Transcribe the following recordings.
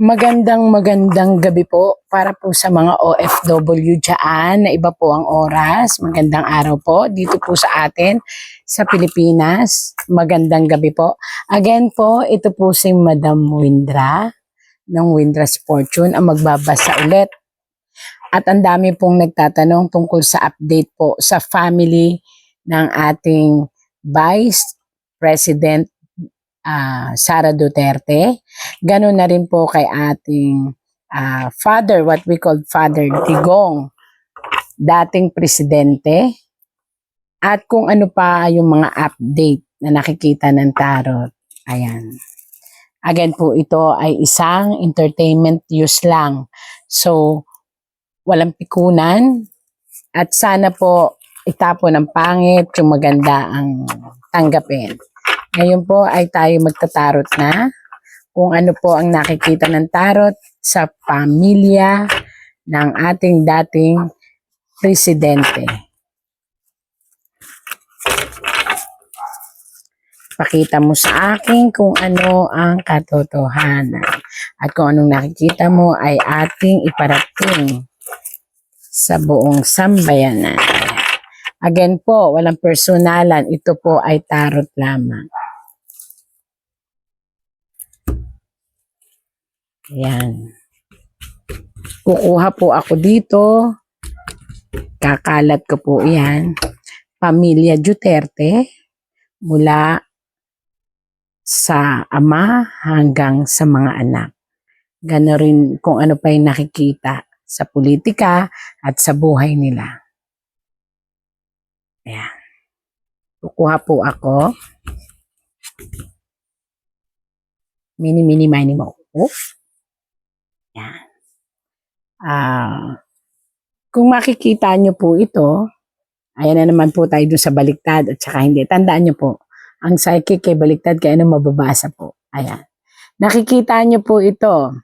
Magandang magandang gabi po para po sa mga OFW dyan na iba po ang oras. Magandang araw po dito po sa atin sa Pilipinas. Magandang gabi po. Again po, ito po si Madam Windra ng Windra's Fortune ang magbabasa ulit. At ang dami pong nagtatanong tungkol sa update po sa family ng ating Vice President ah, Sara Duterte. Ganun na rin po kay ating ah, father, what we call Father Digong, dating presidente. At kung ano pa yung mga update na nakikita ng tarot. Ayan. Again po, ito ay isang entertainment use lang. So, walang pikunan. At sana po itapon ang pangit, yung maganda ang tanggapin. Ngayon po ay tayo magtatarot na kung ano po ang nakikita ng tarot sa pamilya ng ating dating presidente. Pakita mo sa akin kung ano ang katotohanan. At kung anong nakikita mo ay ating iparating sa buong sambayanan. Again po, walang personalan. Ito po ay tarot lamang. Ayan. Kukuha po ako dito. Kakalat ko po yan. Pamilya Duterte mula sa ama hanggang sa mga anak. Gano'n rin kung ano pa yung nakikita sa politika at sa buhay nila. Ayan. Kukuha po ako. Mini, mini, mini mo. Oof. Ayan. Ah, kung makikita nyo po ito, ayan na naman po tayo sa baliktad at saka hindi. Tandaan nyo po, ang psychic kay baliktad kaya ano mababasa po. Ayan. Nakikita nyo po ito.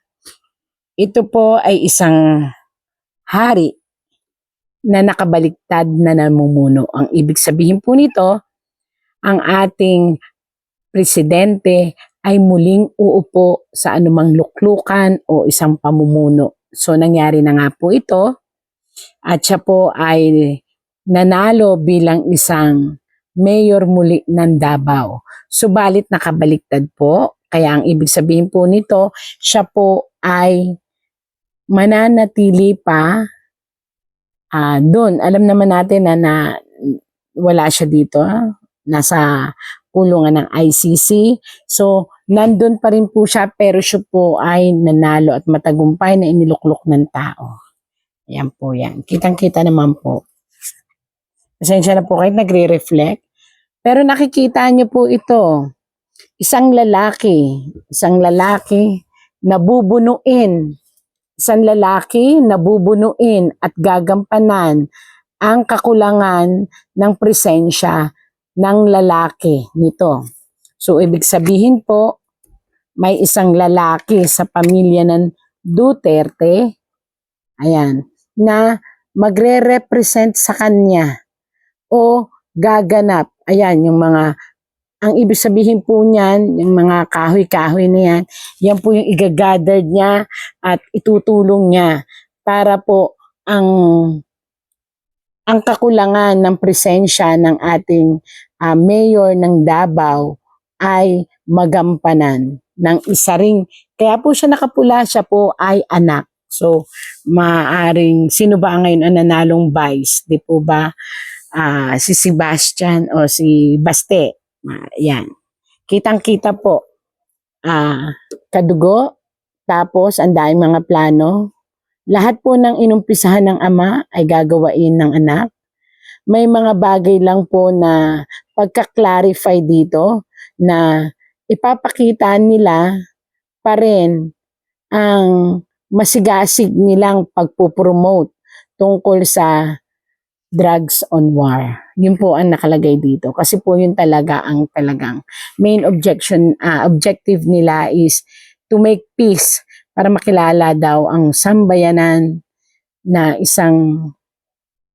Ito po ay isang hari na nakabaliktad na namumuno. Ang ibig sabihin po nito, ang ating presidente ay muling uupo sa anumang luklukan o isang pamumuno. So nangyari na nga po ito at siya po ay nanalo bilang isang mayor muli ng Davao. Subalit nakabaliktad po, kaya ang ibig sabihin po nito, siya po ay mananatili pa ah doon. Alam naman natin na, na wala siya dito, ah. nasa kulungan ng ICC. So, nandun pa rin po siya pero siya po ay nanalo at matagumpay na iniluklok ng tao. Ayan po yan. Kitang-kita naman po. Pasensya na po kayo, nagre-reflect. Pero nakikita niyo po ito. Isang lalaki, isang lalaki na bubunuin. Isang lalaki na bubunuin at gagampanan ang kakulangan ng presensya ng lalaki nito. So, ibig sabihin po, may isang lalaki sa pamilya ng Duterte, ayan, na magre-represent sa kanya o gaganap. Ayan, yung mga, ang ibig sabihin po niyan, yung mga kahoy-kahoy na yan, yan po yung igagather niya at itutulong niya para po ang ang kakulangan ng presensya ng ating ah, mayor ng Davao ay magampanan ng isa ring, kaya po siya nakapula, siya po ay anak. So, maaring, sino ba ngayon ang nanalong vice? Di po ba ah, si Sebastian o si Baste? Ah, yan. Kitang-kita po. Ah, kadugo, tapos ang daming mga plano. Lahat po ng inumpisahan ng ama ay gagawain ng anak. May mga bagay lang po na pagka-clarify dito na ipapakita nila pa rin ang masigasig nilang pagpo-promote tungkol sa drugs on war. Yun po ang nakalagay dito. Kasi po yun talaga ang talagang main objection, ah, objective nila is to make peace para makilala daw ang sambayanan na isang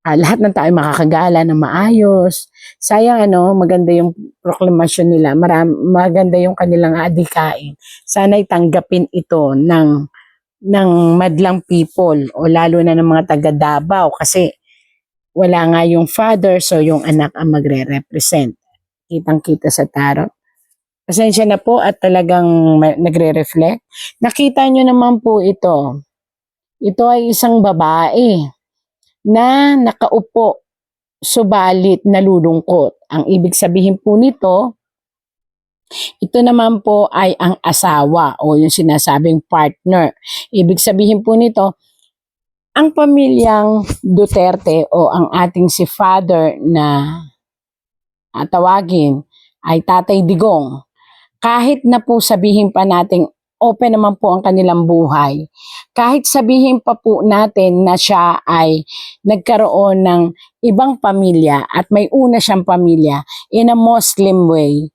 ah, lahat ng tao ay makakagala ng maayos. Sayang ano, maganda yung proklamasyon nila. Maram, maganda yung kanilang adikain. Sana'y tanggapin ito ng ng madlang people o lalo na ng mga taga Davao kasi wala nga yung father so yung anak ang magre-represent. Kitang-kita sa tarot. Pasensya na po at talagang nagre-reflect. Nakita nyo naman po ito. Ito ay isang babae na nakaupo subalit nalulungkot. Ang ibig sabihin po nito, ito naman po ay ang asawa o yung sinasabing partner. Ibig sabihin po nito, ang pamilyang Duterte o ang ating si father na ah, tawagin ay Tatay Digong. Kahit na po sabihin pa natin open naman po ang kanilang buhay. Kahit sabihin pa po natin na siya ay nagkaroon ng ibang pamilya at may una siyang pamilya in a Muslim way,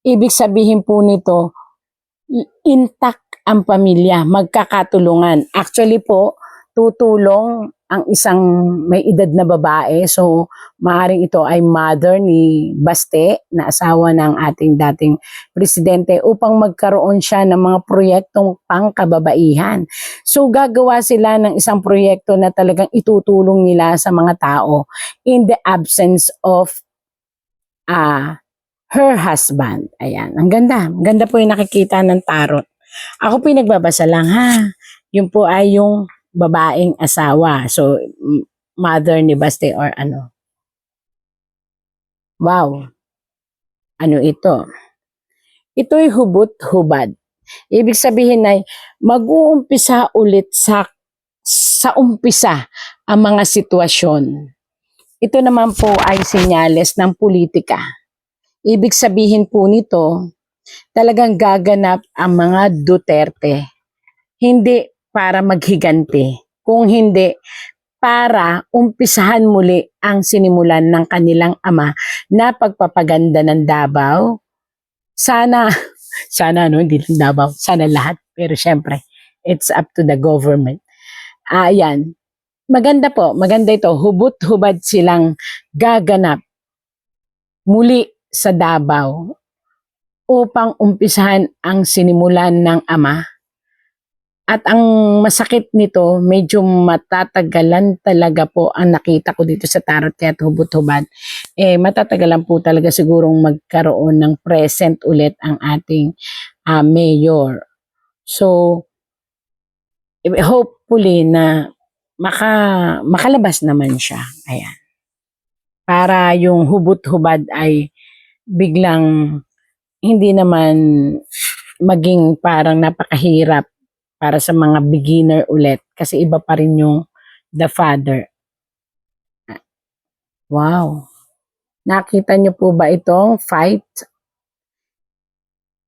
ibig sabihin po nito, intact ang pamilya, magkakatulungan. Actually po, tutulong ang isang may edad na babae. So, maaring ito ay mother ni Baste, na asawa ng ating dating presidente, upang magkaroon siya ng mga proyektong pangkababaihan. So, gagawa sila ng isang proyekto na talagang itutulong nila sa mga tao in the absence of ah her husband. Ayan, ang ganda. Ang ganda po yung nakikita ng tarot. Ako po yung nagbabasa lang ha. Yun po ay yung babaeng asawa. So, mother ni Baste or ano. Wow. Ano ito? Ito'y hubot-hubad. Ibig sabihin ay mag-uumpisa ulit sa sa umpisa ang mga sitwasyon. Ito naman po ay senyales ng politika. Ibig sabihin po nito, talagang gaganap ang mga Duterte. Hindi para maghiganti, kung hindi para umpisahan muli ang sinimulan ng kanilang ama na pagpapaganda ng Davao. Sana, sana no, hindi lang Davao, sana lahat. Pero syempre, it's up to the government. Ayan, maganda po, maganda ito. Hubot-hubad silang gaganap muli sa Davao upang umpisahan ang sinimulan ng ama. At ang masakit nito, medyo matatagalan talaga po ang nakita ko dito sa tarot kaya hubot-hubad. Eh, matatagalan po talaga sigurong magkaroon ng present ulit ang ating ah, mayor. So, eh, hopefully na maka, makalabas naman siya. Ayan. Para yung hubot-hubad ay biglang hindi naman maging parang napakahirap para sa mga beginner ulit kasi iba pa rin yung the father. Wow. Nakita niyo po ba itong fight?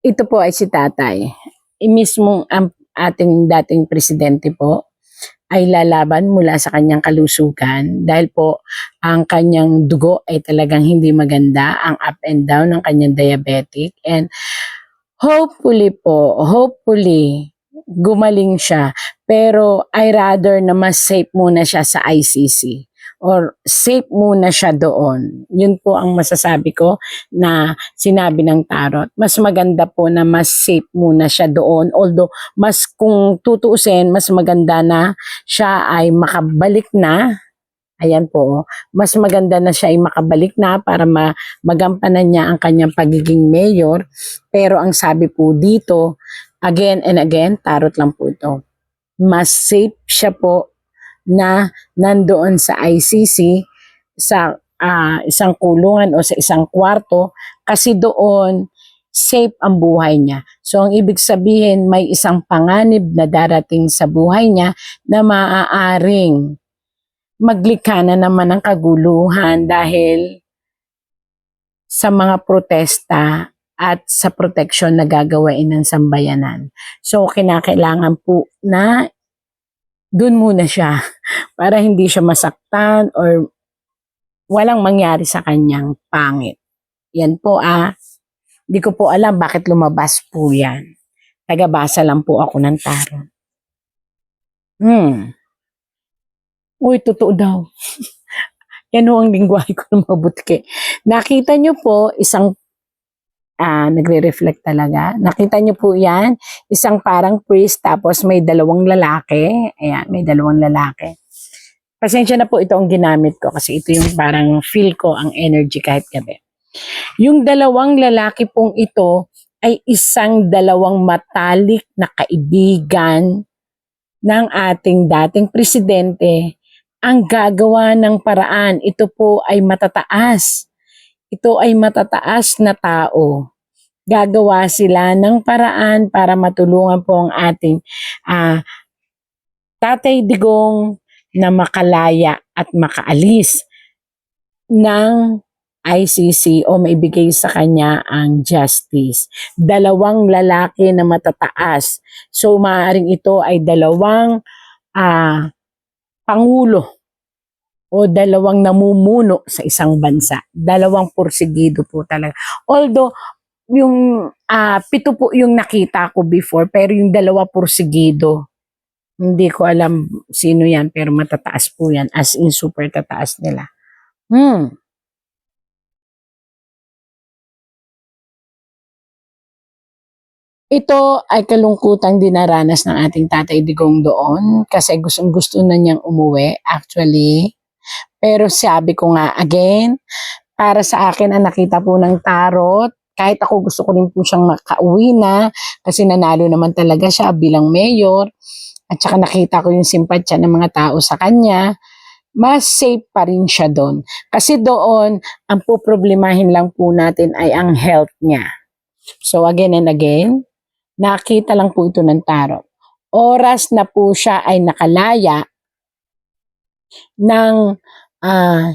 Ito po ay si tatay. I mismong ang ating dating presidente po ay lalaban mula sa kanyang kalusugan dahil po ang kanyang dugo ay talagang hindi maganda, ang up and down ng kanyang diabetic and hopefully po, hopefully gumaling siya pero I rather na mas safe muna siya sa ICC or safe muna siya doon. Yun po ang masasabi ko na sinabi ng tarot. Mas maganda po na mas safe muna siya doon. Although, mas kung tutuusin, mas maganda na siya ay makabalik na. Ayan po. Mas maganda na siya ay makabalik na para ma magampanan niya ang kanyang pagiging mayor. Pero ang sabi po dito, again and again, tarot lang po ito. Mas safe siya po na nandoon sa ICC sa ah, isang kulungan o sa isang kwarto kasi doon safe ang buhay niya. So ang ibig sabihin may isang panganib na darating sa buhay niya na maaaring maglikha na naman ng kaguluhan dahil sa mga protesta at sa protection na gagawain ng sambayanan. So kinakailangan po na dun muna siya para hindi siya masaktan or walang mangyari sa kanyang pangit. Yan po ah. Hindi ko po alam bakit lumabas po yan. Tagabasa lang po ako ng tarot. Hmm. Uy, totoo daw. yan ho ang lingwahe ko ng mabutke. Nakita niyo po isang ah, nagre-reflect talaga. Nakita niyo po yan, isang parang priest tapos may dalawang lalaki. Ayan, may dalawang lalaki. Pasensya na po ito ang ginamit ko kasi ito yung parang feel ko ang energy kahit gabi. Yung dalawang lalaki pong ito ay isang dalawang matalik na kaibigan ng ating dating presidente ang gagawa ng paraan. Ito po ay matataas. Ito ay matataas na tao. Gagawa sila ng paraan para matulungan po ang ating ah, Tatay Digong na makalaya at makaalis ng ICC o maibigay sa kanya ang justice. Dalawang lalaki na matataas. So maaaring ito ay dalawang ah, pangulo o dalawang namumuno sa isang bansa. Dalawang porsigido po talaga. Although, yung ah, pito po yung nakita ko before, pero yung dalawa porsigido, hindi ko alam sino yan, pero matataas po yan. As in, super tataas nila. Hmm. Ito ay kalungkutang dinaranas ng ating tatay Digong doon kasi gustong gusto na niyang umuwi actually. Pero sabi ko nga again, para sa akin ang nakita po ng tarot, kahit ako gusto ko rin po siyang makauwi na kasi nanalo naman talaga siya bilang mayor at saka nakita ko yung simpatsya ng mga tao sa kanya, mas safe pa rin siya doon. Kasi doon, ang poproblemahin lang po natin ay ang health niya. So again and again, nakita lang po ito ng tarot. Oras na po siya ay nakalaya ng ah,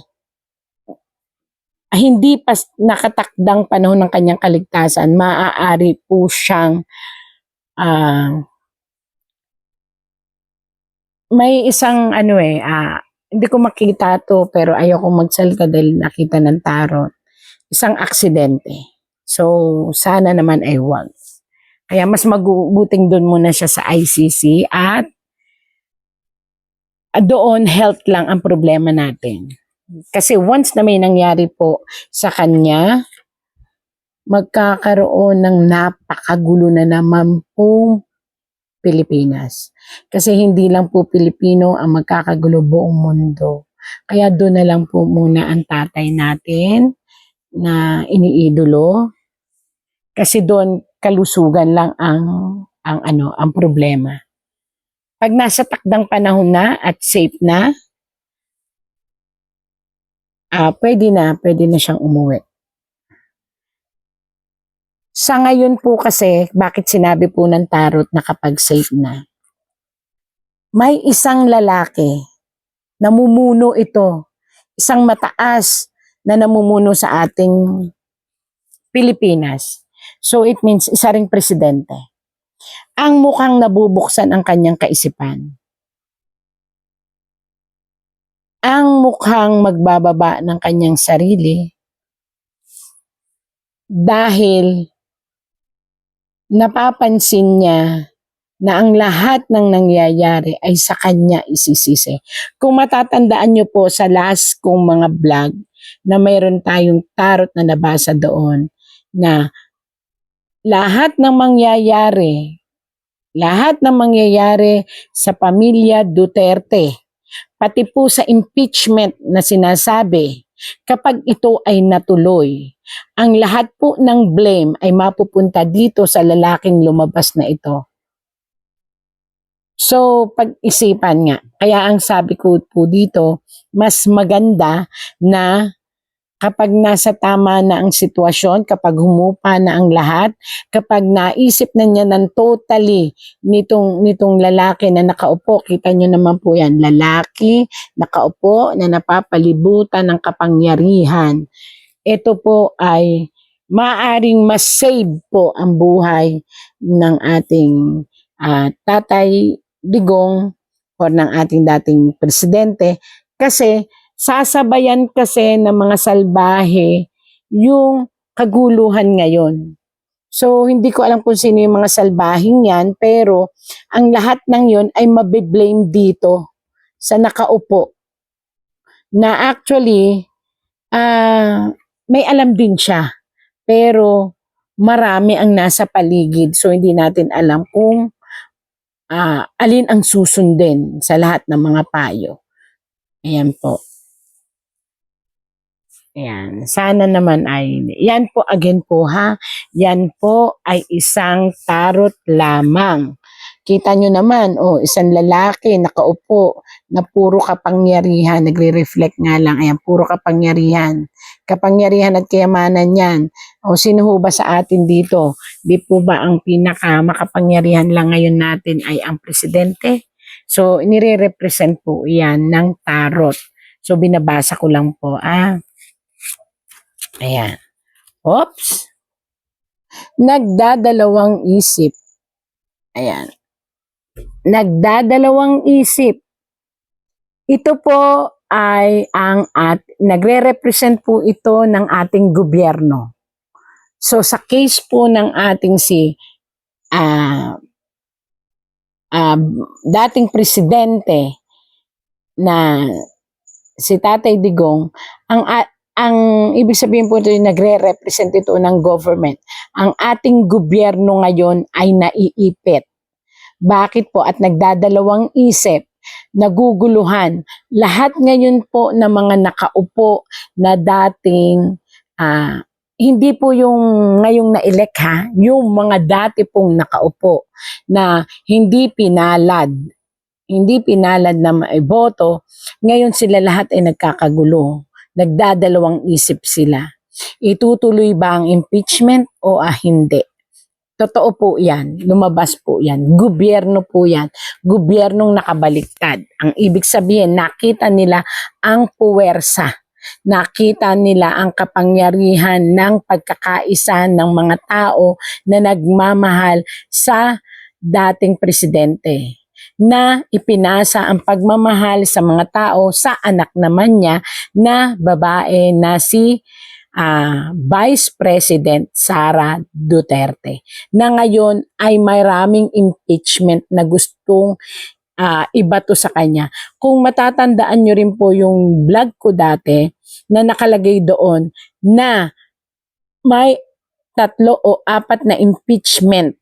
hindi pa nakatakdang panahon ng kanyang kaligtasan, maaari po siyang ah, may isang ano eh, ah, hindi ko makita to pero ayoko magsalita dahil nakita ng tarot. Isang aksidente. So, sana naman ay wag. Kaya mas mabuting doon muna siya sa ICC at doon health lang ang problema natin. Kasi once na may nangyari po sa kanya, magkakaroon ng napakagulo na naman pong Pilipinas. Kasi hindi lang po Pilipino ang magkakagulo buong mundo. Kaya doon na lang po muna ang tatay natin na iniidolo. Kasi doon kalusugan lang ang ang ano, ang problema. Pag nasa takdang panahon na at safe na, ah pwede na, pwede na siyang umuwi. Sa ngayon po kasi, bakit sinabi po ng tarot na kapag safe na? May isang lalaki, namumuno ito, isang mataas na namumuno sa ating Pilipinas. So it means isa ring presidente. Ang mukhang nabubuksan ang kanyang kaisipan. Ang mukhang magbababa ng kanyang sarili dahil napapansin niya na ang lahat ng nangyayari ay sa kanya isisisi. Kung matatandaan niyo po sa last kong mga vlog na mayroon tayong tarot na nabasa doon na lahat ng mangyayari, lahat ng mangyayari sa pamilya Duterte, pati po sa impeachment na sinasabi, kapag ito ay natuloy, ang lahat po ng blame ay mapupunta dito sa lalaking lumabas na ito. So, pag-isipan nga. Kaya ang sabi ko po dito, mas maganda na kapag nasa tama na ang sitwasyon, kapag humupa na ang lahat, kapag naisip na niya ng totally nitong, nitong lalaki na nakaupo, kita nyo naman po yan, lalaki, nakaupo, na napapalibutan ng kapangyarihan. Ito po ay maaring mas save po ang buhay ng ating ah, tatay Digong or ng ating dating presidente kasi sasabayan kasi ng mga salbahe yung kaguluhan ngayon. So, hindi ko alam kung sino yung mga salbahing yan, pero ang lahat ng yon ay mabiblame dito sa nakaupo. Na actually, ah may alam din siya. Pero, marami ang nasa paligid. So hindi natin alam kung ah, alin ang susundin sa lahat ng mga payo. Ayan po. Ayan. Sana naman ay, yan po again po ha. Yan po ay isang tarot lamang. Kita nyo naman, oh, isang lalaki nakaupo na puro kapangyarihan, nagre-reflect nga lang, ayan, puro kapangyarihan. Kapangyarihan at kayamanan yan. O sino ho ba sa atin dito? Di po ba ang pinaka makapangyarihan lang ngayon natin ay ang presidente? So, nire-represent po yan ng tarot. So, binabasa ko lang po, ah. Ayan. Oops. Nagdadalawang isip. Ayan. Nagdadalawang isip. Ito po ay ang at nagre-represent po ito ng ating gobyerno. So sa case po ng ating si ah ah, dating presidente na si Tatay Digong, ang ang ibig sabihin po ito yung nagre-represent ito ng government. Ang ating gobyerno ngayon ay naiipit. Bakit po? At nagdadalawang isip, naguguluhan. Lahat ngayon po ng mga nakaupo na dating, ah, hindi po yung ngayong na-elect ha, yung mga dati pong nakaupo na hindi pinalad, hindi pinalad na maiboto, ngayon sila lahat ay nagkakagulo. Nagdadalawang isip sila. Itutuloy ba ang impeachment o ah, hindi? Totoo po yan. Lumabas po yan. Gobyerno po yan. Gobyernong nakabaliktad. Ang ibig sabihin, nakita nila ang puwersa. Nakita nila ang kapangyarihan ng pagkakaisa ng mga tao na nagmamahal sa dating presidente na ipinasa ang pagmamahal sa mga tao sa anak naman niya na babae na si ah, Vice President Sara Duterte na ngayon ay maraming impeachment na gustong ah, ibato sa kanya. Kung matatandaan nyo rin po yung vlog ko dati na nakalagay doon na may tatlo o apat na impeachment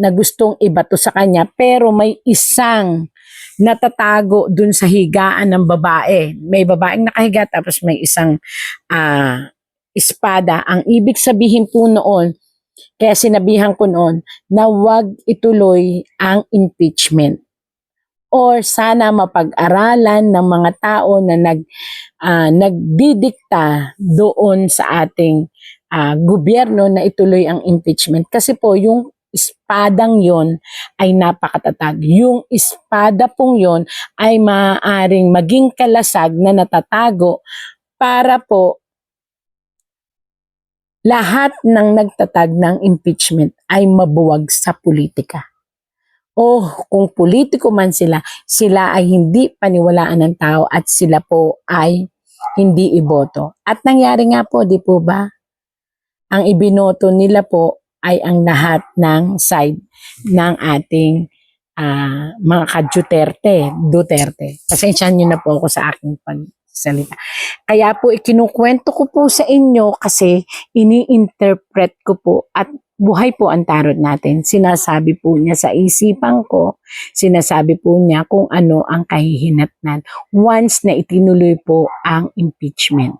na gustong ibato sa kanya pero may isang natatago dun sa higaan ng babae. May babaeng nakahiga tapos may isang ah, espada. Ang ibig sabihin po noon, kaya sinabihan ko noon na wag ituloy ang impeachment. Or sana mapag-aralan ng mga tao na nag ah, nagdidikta doon sa ating ah, gobyerno na ituloy ang impeachment. Kasi po yung espadang yon ay napakatatag. Yung espada pong yon ay maaaring maging kalasag na natatago para po lahat ng nagtatag ng impeachment ay mabuwag sa politika. O kung politiko man sila, sila ay hindi paniwalaan ng tao at sila po ay hindi iboto. At nangyari nga po, di po ba? Ang ibinoto nila po ay ang lahat ng side ng ating ah, mga ka-Duterte, Duterte. Pasensyahan nyo na po ako sa aking pagsalita. Kaya po ikinukwento ko po sa inyo kasi ini-interpret ko po at buhay po ang tarot natin. Sinasabi po niya sa isipan ko, sinasabi po niya kung ano ang kahihinatnan once na itinuloy po ang impeachment.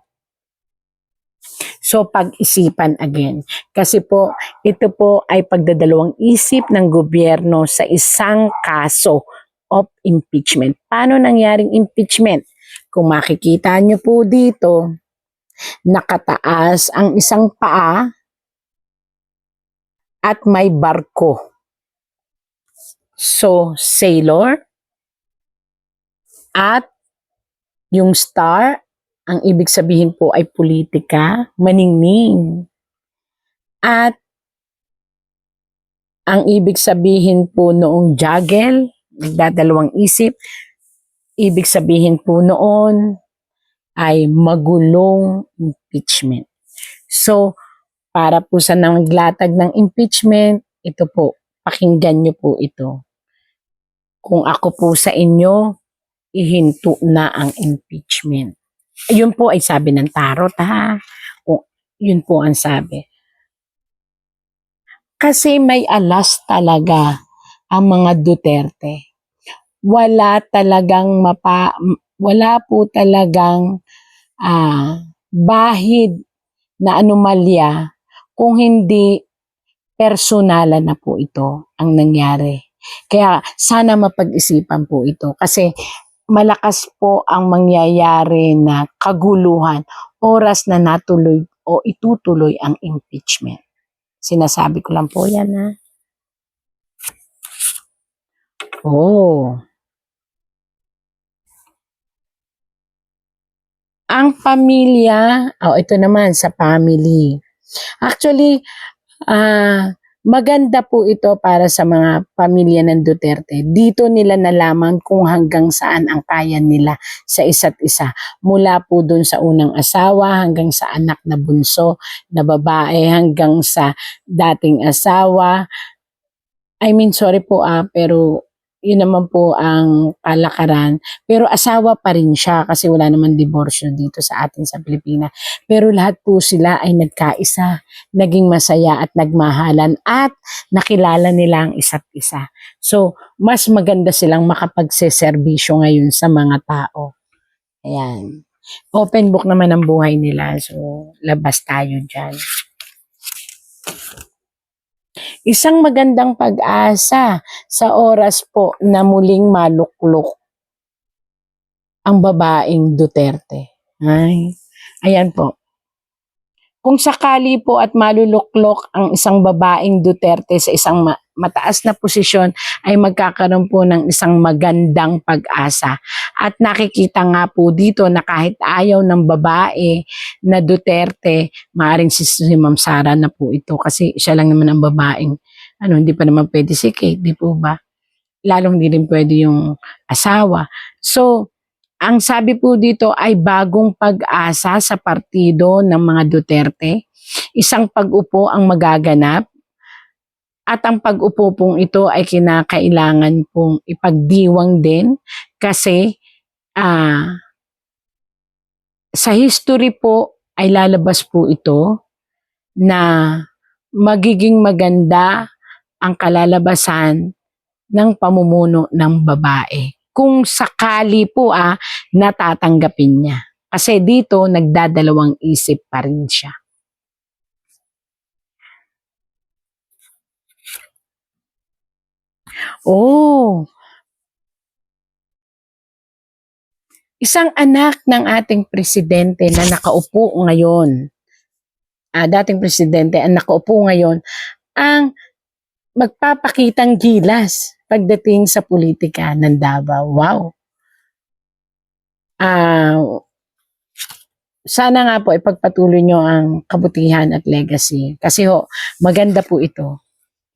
So pag-isipan again. Kasi po, ito po ay pagdadalawang isip ng gobyerno sa isang kaso of impeachment. Paano nangyaring impeachment? Kung makikita nyo po dito, nakataas ang isang paa at may barko. So, sailor at yung star, ang ibig sabihin po ay politika, maningning. At ang ibig sabihin po noong juggle, nagdadalawang isip, ibig sabihin po noon ay magulong impeachment. So, para po sa naglatag ng impeachment, ito po, pakinggan nyo po ito. Kung ako po sa inyo, ihinto na ang impeachment. Yun po ay sabi ng tarot ha. Kung yun po ang sabi. Kasi may alas talaga ang mga Duterte. Wala talagang mapa, wala po talagang ah, bahid na anomalya kung hindi personalan na po ito ang nangyari. Kaya sana mapag-isipan po ito kasi malakas po ang mangyayari na kaguluhan oras na natuloy o itutuloy ang impeachment. Sinasabi ko lang po yan ha. Oh. Ang pamilya, oh ito naman sa family. Actually, ah maganda po ito para sa mga pamilya ng Duterte. Dito nila nalaman kung hanggang saan ang kaya nila sa isa't isa. Mula po dun sa unang asawa hanggang sa anak na bunso na babae hanggang sa dating asawa. I mean, sorry po ah, pero yun naman po ang kalakaran. Pero asawa pa rin siya kasi wala naman diborsyo dito sa atin sa Pilipinas. Pero lahat po sila ay nagkaisa, naging masaya at nagmahalan at nakilala nila ang isa't isa. So, mas maganda silang makapagseserbisyo ngayon sa mga tao. Ayan. Open book naman ang buhay nila. So, labas tayo dyan. Isang magandang pag-asa sa oras po na muling maluklok ang babaeng Duterte. Ay, ayan po. Kung sakali po at maluluklok ang isang babaeng Duterte sa isang ma- mataas na posisyon ay magkakaroon po ng isang magandang pag-asa. At nakikita nga po dito na kahit ayaw ng babae na Duterte, maaaring si, si Ma'am Sara na po ito kasi siya lang naman ang babaeng ano, hindi pa naman pwede si Kate, di po ba? Lalong hindi rin pwede yung asawa. So, ang sabi po dito ay bagong pag-asa sa partido ng mga Duterte. Isang pag-upo ang magaganap at ang pag-upo pong ito ay kinakailangan pong ipagdiwang din kasi ah, sa history po ay lalabas po ito na magiging maganda ang kalalabasan ng pamumuno ng babae. Kung sakali po ah, natatanggapin niya. Kasi dito, nagdadalawang isip pa rin siya. Oh, isang anak ng ating presidente na nakaupo ngayon, ah, dating presidente ang nakaupo ngayon, ang magpapakitang gilas pagdating sa politika ng Davao. Wow! Ah, sana nga po ipagpatuloy nyo ang kabutihan at legacy. Kasi ho, maganda po ito.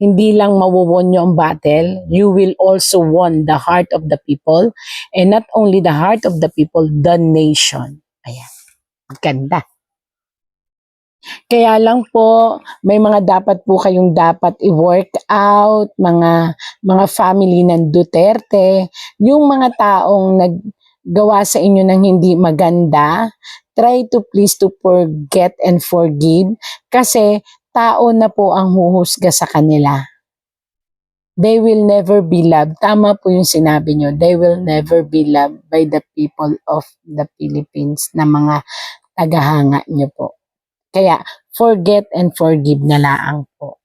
Hindi lang mawawon nyo ang battle, you will also won the heart of the people. And not only the heart of the people, the nation. Ayan. Maganda. Kaya lang po, may mga dapat po kayong dapat i-work out, mga mga family ng Duterte, yung mga taong naggawa sa inyo ng hindi maganda, try to please to forget and forgive kasi tao na po ang huhusga sa kanila. They will never be loved. Tama po yung sinabi nyo. They will never be loved by the people of the Philippines na mga tagahanga nyo po. Kaya, forget and forgive na laang po.